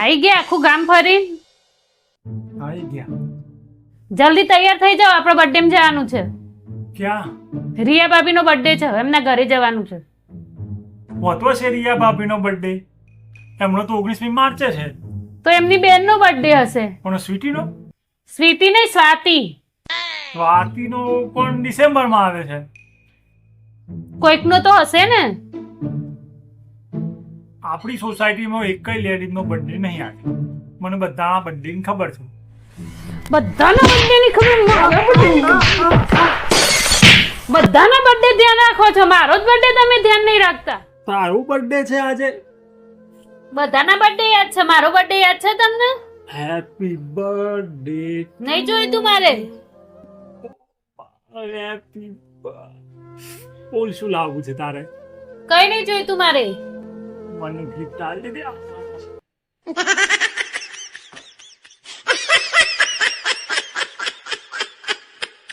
આઈ ગયા આખું ગામ ફરી? આવી ગયા. જલ્દી તૈયાર થઈ જાઓ આપણે બર્થડે માં જવાનું છે. ક્યાં? રિયા ભાભીનો બર્થડે છે એમના ઘરે જવાનું છે. હોતો છે રિયા ભાભીનો બર્થડે એમનો તો ઓગણીસમી માર્ચે છે. તો એમની બેનનો બર્થડે હશે. પણ સ્વીટીનો? સ્વીટી નહીં સ્વાતિ. નો પણ ડિસેમ્બરમાં આવે છે. કોઈકનો તો હશે ને. આપણી સોસાયટીમાં એકય લેડીઝનો બર્થડે નહીં આવે. મને બધાના બર્થડેની ખબર છે. બધાના બર્થડેની ખબર. બધાના બર્થડે ધ્યાન રાખો છો. મારો જ બર્થડે તમે ધ્યાન નહીં રાખતા. તારું બર્થડે છે આજે? બધાના બર્થડે યાદ છે? મારો બર્થડે યાદ છે તમને? હેપી બર્થડે નહીં જોયું તું મારે? હેપી બોલ શું લાવવું છે તારે? કઈ નહીં જોયું તું મારે? ਮੈਨੂੰ ਗੀਤ ਡਾਲ ਦੇ